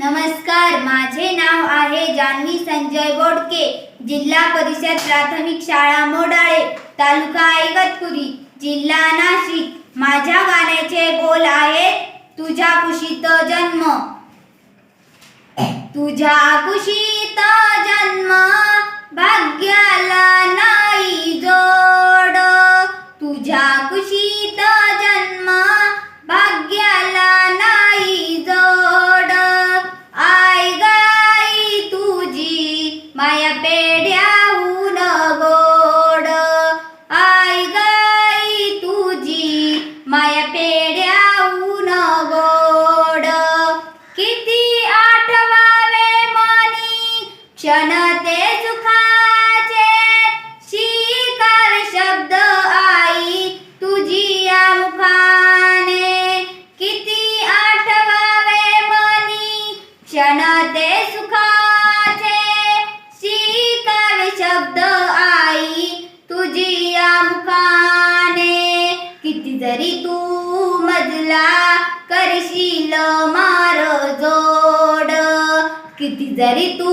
नमस्कार माझे नाव आहे जान्हवी संजय बोडके जिल्हा परिषद प्राथमिक शाळा मोडाळे तालुका ऐगतपुरी जिल्हा नाशिक. माझ्या गाण्याचे बोल आहेत तुझ्या कुशीत जन्म. तुझ्या कुशीत जन्म भाग्याला ना तुझी जरी तू मजला करशील मार जोड. किती जरी तू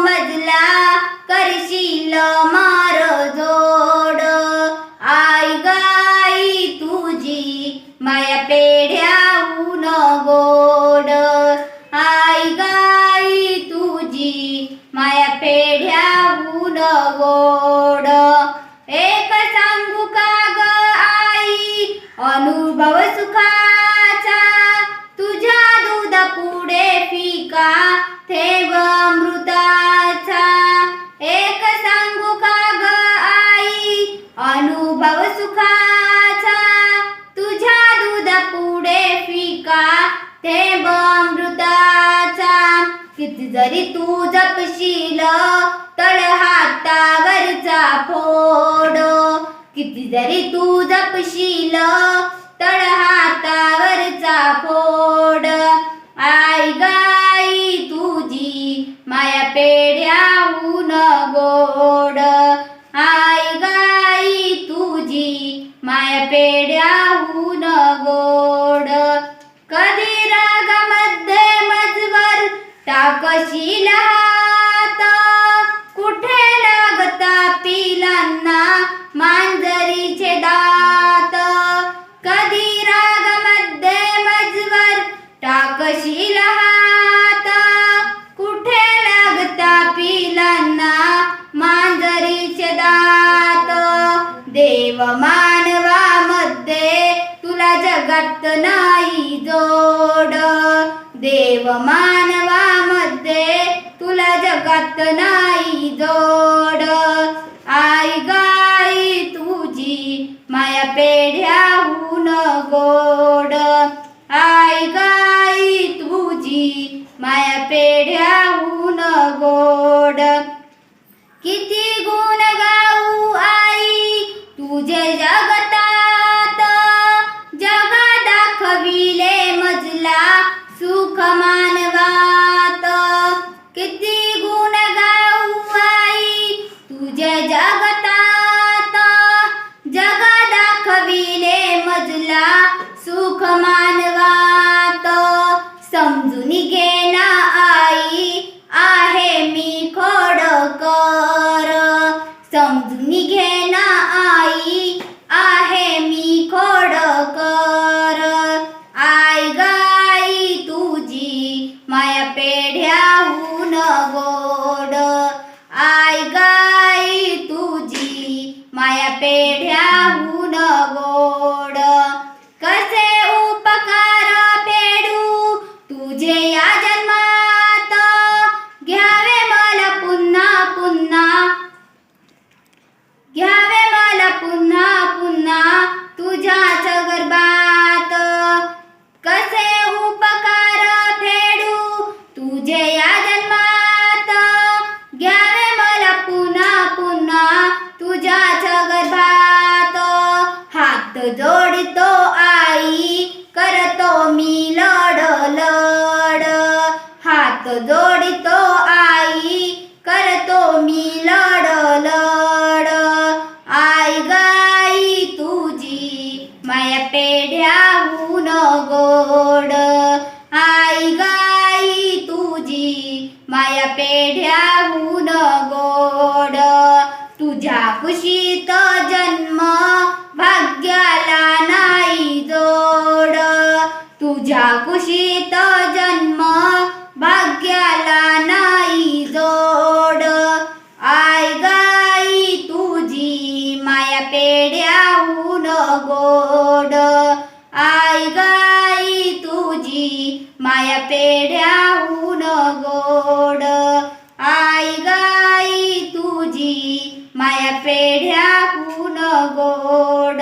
मजला करशील अनुभव सुखाचा तुझ्या दूध पुढे फिका थेंब अमृताचा. एक सांगू का ग आई अनुभव सुखाचा तुझ्या दूध पुढे फिका थेव अमृताचा. किती जरी तू जपशील तळ हातावरचा फोड जरी तू जपशील तळ हातावरचा फोड. आई गाई तुझी माया पेढ्याहून गोड. आई गाई तुझी माया पेढ्याहून गोड. कधी रागामध्ये मजवर टाकशील हात? कुठे लागता पिलांना तिचे दात. कधी रागामध्ये मजवर टाकशील हात कुठे लागता पिलांना मांजरीचे दात. देव मानवामध्ये तुला जगात नाही जोड. देव मानवामध्ये तुला जगात नाही जोड. आई पेढ्याहून गोड. आई गाई तुझी माया पेढ्याहून गोड. किती गुण गाऊ आई तुझे जगतात. जगा दाखविले मजला सुख मानवात. किती गुण गाऊ आई तुझे जग सुख मानवात समजून घे आई आहे मी खोडकर. समजून घे आई आहे मी खोडकर. आई गाई तुझी माया पेढ्याहून गोड. आई गाई तुझी माया पेढ पुन्हा. घ्यावे मला पुन्हा पुन्हा. तुझ्याच गर्भात कसे उपकार फेडू तुझे या जन्मात? घ्यावे मला पुन्हा पुन्हा. तुझ्याच गर्भात हात जोडतो आई करतो मी लड लड हात जोड पेढ्याहून गोड